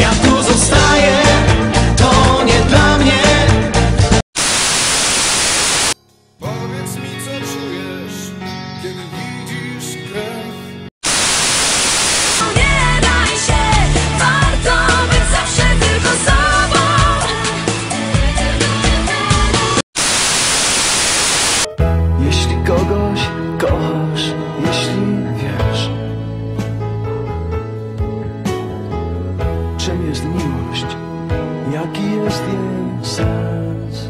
Ja tu zostaję, to nie dla mnie. Powiedz mi co czujesz, kiedy widzisz krew? Nie daj się, warto być zawsze tylko sobą. Jeśli kogoś kochasz, jeśli wiesz czym jest miłość, jaki jest jej sens.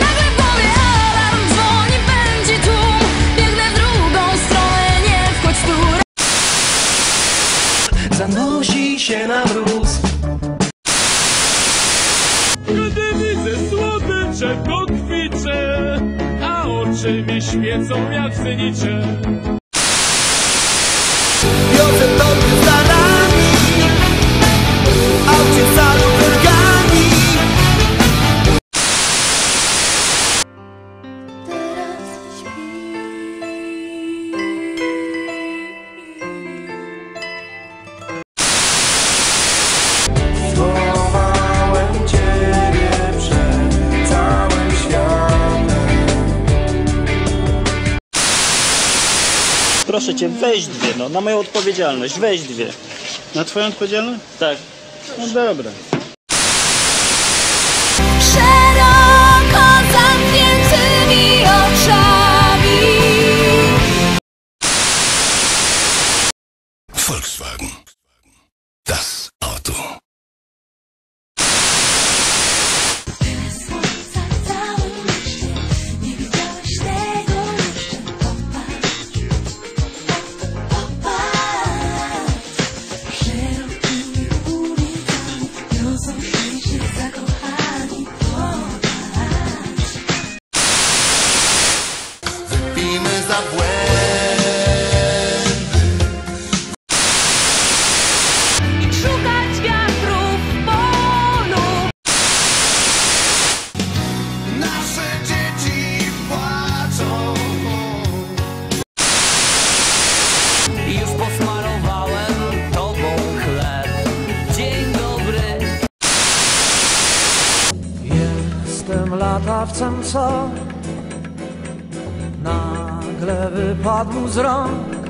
Nagle powie alarm, dzwoni, będzie tu, biegnę w drugą stronę, nie wchodź tu. Zanosi się na mróz. Kiedy widzę słodycze, kotwicze, a oczy mi świecą jak synicze. Józef Proszę cię, weź dwie, no, na moją odpowiedzialność, weź dwie. Na twoją odpowiedzialność? Tak. No dobra. Szeroko zamkniętymi oczami. Volkswagen. Das Auto. Się zakochani. Wypijmy za. Latawcem, co? Nagle wypadł z rąk